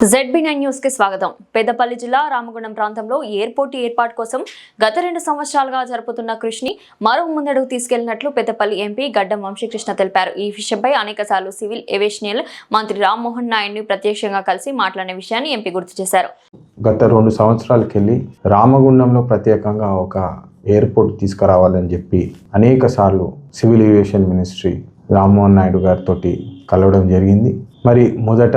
ZB nine న్యూస్కి స్వాగతం. పెద్దపల్లి జిల్లా రామగుండం ప్రాంతంలో ఎయిర్పోర్ట్ ఏర్పాటు కోసం గత రెండు సంవత్సరాలుగా జరుపుతున్న కృషిని మరో ముందడుగు తీసుకెళ్ళినట్లు పెద్దపల్లి ఎంపీ గడ్డం వంశీకృష్ణ తెలిపారు. ఈ విషయంపై అనేక సివిల్ ఏవియేషనియల్ మంత్రి రామ్మోహన్ నాయుడిని ప్రత్యక్షంగా కలిసి మాట్లాడిన విషయాన్ని ఎంపీ గుర్తు చేశారు. గత రెండు సంవత్సరాలకెళ్ళి రామగుండంలో ప్రత్యేకంగా ఒక ఎయిర్పోర్ట్ తీసుకురావాలని చెప్పి అనేక civil aviation ministry Rammohan Naidu గారితో కలవడం జరిగింది. మరి మొదట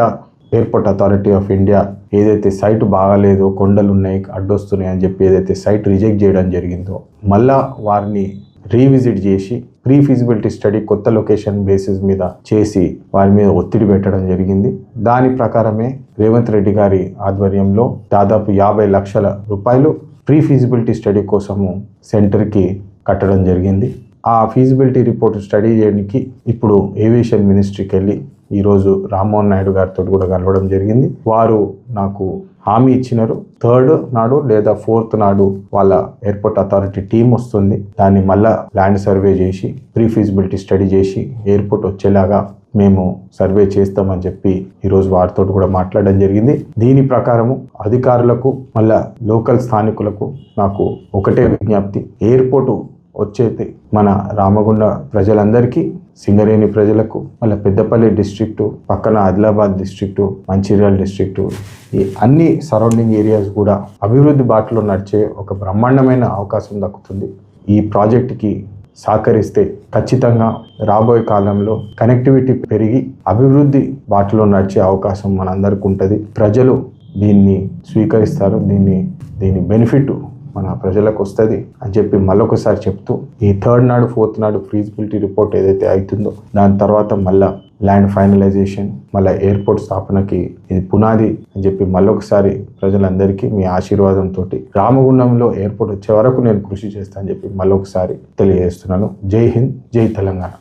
ఎయిర్పోర్ట్ అథారిటీ ఆఫ్ ఇండియా ఏదైతే సైట్ బాగాలేదో కొండలు ఉన్నాయి అడ్డొస్తున్నాయి అని చెప్పి ఏదైతే సైట్ రిజెక్ట్ చేయడం జరిగిందో మళ్ళా వారిని రీవిజిట్ చేసి ప్రీ ఫిజిబిలిటీ స్టడీ కొత్త లొకేషన్ బేసిస్ మీద చేసి వారి మీద ఒత్తిడి పెట్టడం జరిగింది. దాని ప్రకారమే రేవంత్ రెడ్డి గారి ఆధ్వర్యంలో దాదాపు యాభై లక్షల రూపాయలు ప్రీ ఫీజిబిలిటీ స్టడీ కోసము సెంటర్కి కట్టడం జరిగింది. ఆ ఫీజిబిలిటీ రిపోర్ట్ స్టడీ చేయడానికి ఇప్పుడు ఏవియేషన్ మినిస్ట్రీకి వెళ్ళి ఈరోజు రామ్మోహన్ నాయుడు గారితో కూడా కలవడం జరిగింది. వారు నాకు హామీ ఇచ్చినారు. థర్డ్ నాడు లేదా ఫోర్త్ నాడు వాళ్ళ ఎయిర్పోర్ట్ అథారిటీ టీం వస్తుంది. దాన్ని మళ్ళా ల్యాండ్ సర్వే చేసి ప్రీ ఫీజిబిలిటీ స్టడీ చేసి ఎయిర్పోర్ట్ వచ్చేలాగా మేము సర్వే చేస్తామని చెప్పి ఈరోజు వారితో కూడా మాట్లాడడం జరిగింది. దీని ప్రకారము అధికారులకు మళ్ళా లోకల్ స్థానికులకు నాకు ఒకటే విజ్ఞప్తి. ఎయిర్పోర్టు వచ్చేది మన రామగుండ ప్రజలందరికీ సింగరేణి ప్రజలకు మళ్ళీ పెద్దపల్లి డిస్ట్రిక్టు పక్కన ఆదిలాబాద్ డిస్ట్రిక్టు మంచిర్యాల డిస్ట్రిక్టు ఈ అన్ని సరౌండింగ్ ఏరియాస్ కూడా అభివృద్ధి బాటలో నడిచే ఒక బ్రహ్మాండమైన అవకాశం దక్కుతుంది. ఈ ప్రాజెక్టుకి సహకరిస్తే ఖచ్చితంగా రాబోయే కాలంలో కనెక్టివిటీ పెరిగి అభివృద్ధి బాటలో నడిచే అవకాశం మనందరికీ ఉంటుంది. ప్రజలు దీన్ని స్వీకరిస్తారు. దీన్ని దీని బెనిఫిట్ మన ప్రజలకు వస్తుంది అని చెప్పి మళ్ళొకసారి చెప్తూ ఈ థర్డ్ నాడు ఫోర్త్ నాడు ఫీజిబిలిటీ రిపోర్ట్ ఏదైతే అవుతుందో దాని తర్వాత మళ్ళా ల్యాండ్ ఫైనలైజేషన్ మళ్ళీ ఎయిర్పోర్ట్ స్థాపనకి ఇది పునాది అని చెప్పి మళ్ళొకసారి ప్రజలందరికీ మీ ఆశీర్వాదంతో రామగుండంలో ఎయిర్పోర్ట్ వచ్చే వరకు నేను కృషి చేస్తానని చెప్పి మళ్ళొకసారి తెలియజేస్తున్నాను. జై హింద్ జై తెలంగాణ.